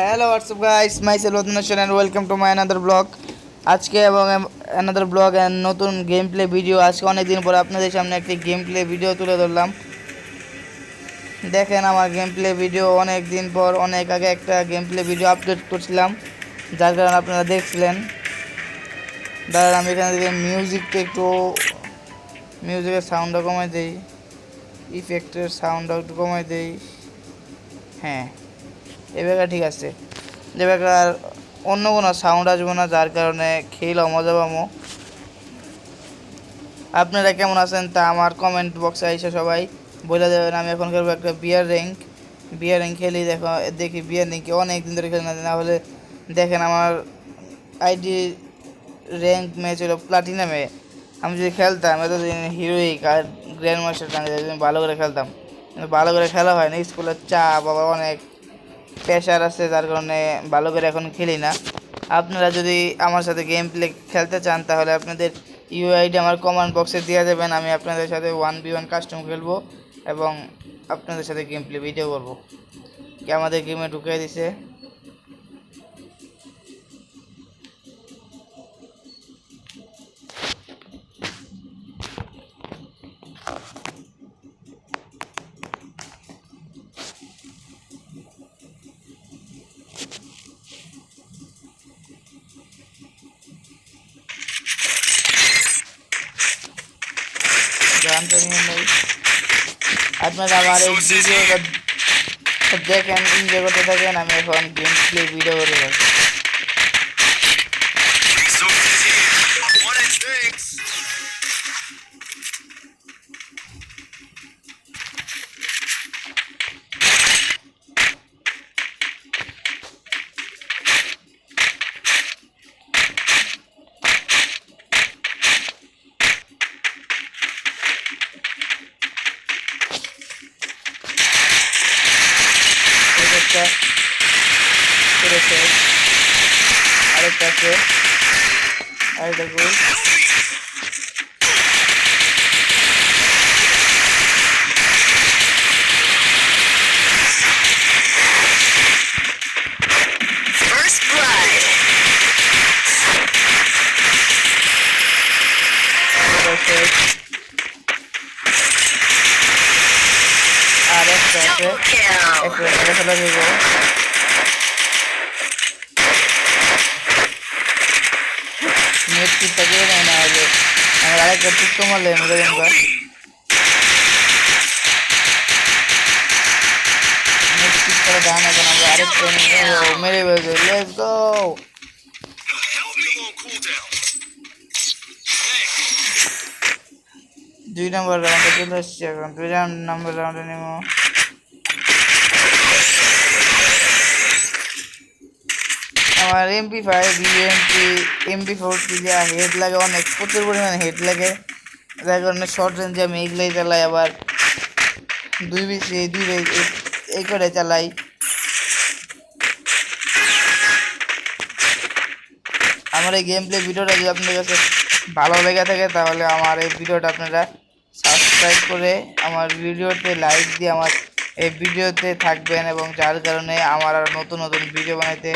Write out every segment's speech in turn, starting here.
Hello WhatsApp guys my self নতুন and welcome to my another blog আজকে এবং another blog and নতুন game play video আজকে অনেক দিন পরে আপনাদের সামনে একটি গেম প্লে ভিডিও তুলে ধরলাম। দেখেন আমার গেম প্লে ভিডিও অনেক দিন পর অনেক আগে একটা গেম প্লে ভিডিও আপলোড করছিলাম। যার কারণে আপনারা দেখছিলেন। দাঁড়ান, আমি এখানে থেকে মিউজিকটা একটু মিউজিকের সাউন্ডটা কমাই দেই। ইফেক্টের সাউন্ডটা একটু কমাই দেই। হ্যাঁ। এবার ঠিক আছে। এবার অন্য কোনো সাউন্ড আসব না, যার কারণে খেয়েও মজা পাবো। আপনারা কেমন আছেন তা আমার কমেন্ট বক্সে এসে সবাই বলে দেবেন। আমি এখন খেলব একটা বিয়ার র্যাঙ্ক বিয়ার র্যাঙ্ক খেলি দেখো, দেখি বিয়ার র্যাঙ্কে অনেক দিন ধরে খেলি না হলে দেখেন আমার আইডি র্যাঙ্ক ম্যাচ হলো প্লাটিনামে আমি যদি খেলতাম, এতদিন হিরোইক আর গ্র্যান্ড মাস্টার ভালো করে খেলতাম। ভালো করে খেলা হয় না স্কুলের চাপ আবার অনেক প্রেশার আছে, যার কারণে ভালো করে এখন খেলি না। আপনারা যদি আমার সাথে গেম প্লে খেলতে চান, তাহলে আপনাদের ইউআইডি আমার কমেন্ট বক্সে দেওয়া যাবেন। আমি আপনাদের সাথে ওয়ান বি ওয়ান কাস্টম খেলব এবং আপনাদের সাথে গেম প্লে ভিডিও করব। কে আমাদের গেমে ঢুকিয়ে দিছে? জানতে নিয়ে নেই আপনারা আমার এই ভিডিওটা দেখেন এনজয় করতে থাকেন আমি এখন গেম প্লে ভিডিও করে থাকি একটা করেছে। আরেকটা আছে। আরেকটা গোল আছে Double kill. একটা খেলা খেলা দেবো নেট টিপটা দিয়ে নেয় না হলে আমার আরেকটা টিপ তো মারলে Help me. নেট করে গান এখন আমরা আরেকটা নিয়ে মেরে ফেলছে লেটস গো. দুই নম্বর রাউন্ডে চলে এসছি এখন দুই নম্বর রাউন্ডে নেব আমার MP five EMP MP forty যা হেড লাগে অনেক, প্রচুর পরিমাণে হেড লাগে। যার কারণে শর্ট রেঞ্জে আমি এগুলোই চালাই, আবার দুই বেশি দুই এই করে চালাই। আমার এই গেম প্লে ভিডিওটা যদি আপনাদের কাছে ভালো লেগে থাকে, তাহলে আমার এই ভিডিওটা আপনারা সাবস্ক্রাইব করে আমার ভিডিওতে লাইক দিয়ে আমার এই ভিডিওতে থাকবেন, এবং যার কারণে আমার আর নতুন নতুন ভিডিও বানাইতে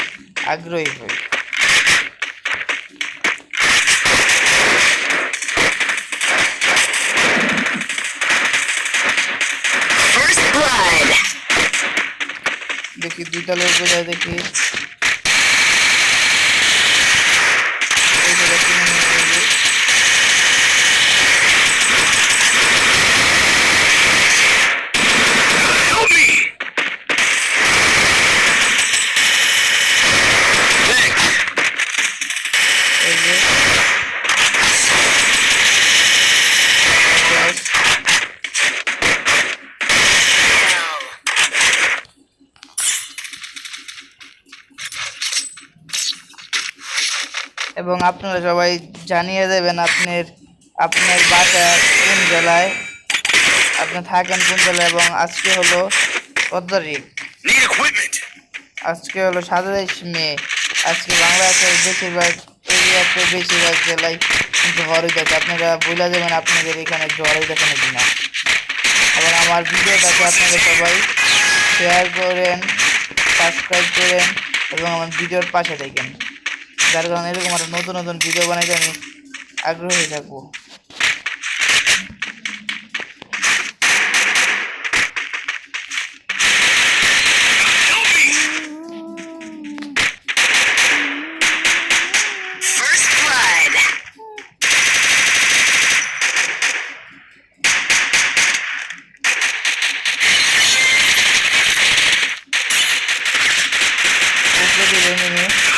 আগ্রহী হই। দেখি দুই তালের বোঝায় দেখি এই যে দেখি, এই যে। Help me. Thanks. এই যে Yes. এবং আপনারা সবাই জানিয়ে দেবেন আপনার আপনার বাসা কোন জেলায় আপনি থাকেন কোন জেলায় এবং আজকে হলো কত তারিখ? আজকে হলো সাতাইশ মে আজকে বাংলাদেশের বেশিরভাগ এরিয়াতে বেশিরভাগ জেলায় ঝড় হইতেছে। আপনারা বলে দেবেন আপনাদের এখানে ঝড় হইতেছে নাকি না। এবং আমার ভিডিওটাকে আপনারা সবাই শেয়ার করেন সাবস্ক্রাইব করেন এবং আমার ভিডিওর পাশে থাকেন যার কারণে এরকম আরও নতুন নতুন ভিডিও বানাইতে আমি আগ্রহী থাকব First blood.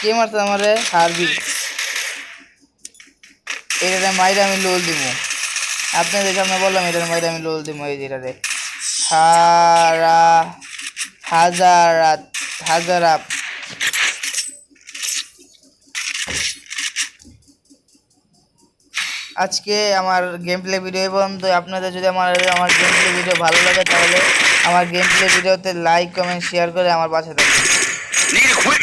কে মারছে আমারে? হারবি। এটাতে মাইরে আমি লোল দিব আপনাদের সামনে বললাম, এটার মাইরে আমি লোল দিব এই যেটাতে। হারা হাজারাত হাজারাত আজকে আমার গেম প্লে ভিডিও পর্যন্ত। আপনাদের যদি আমার আমার গেম প্লে ভিডিও ভালো লাগে তাহলে আমার গেম প্লে ভিডিওতে লাইক কমেন্ট শেয়ার করে আমার পাশে equipment.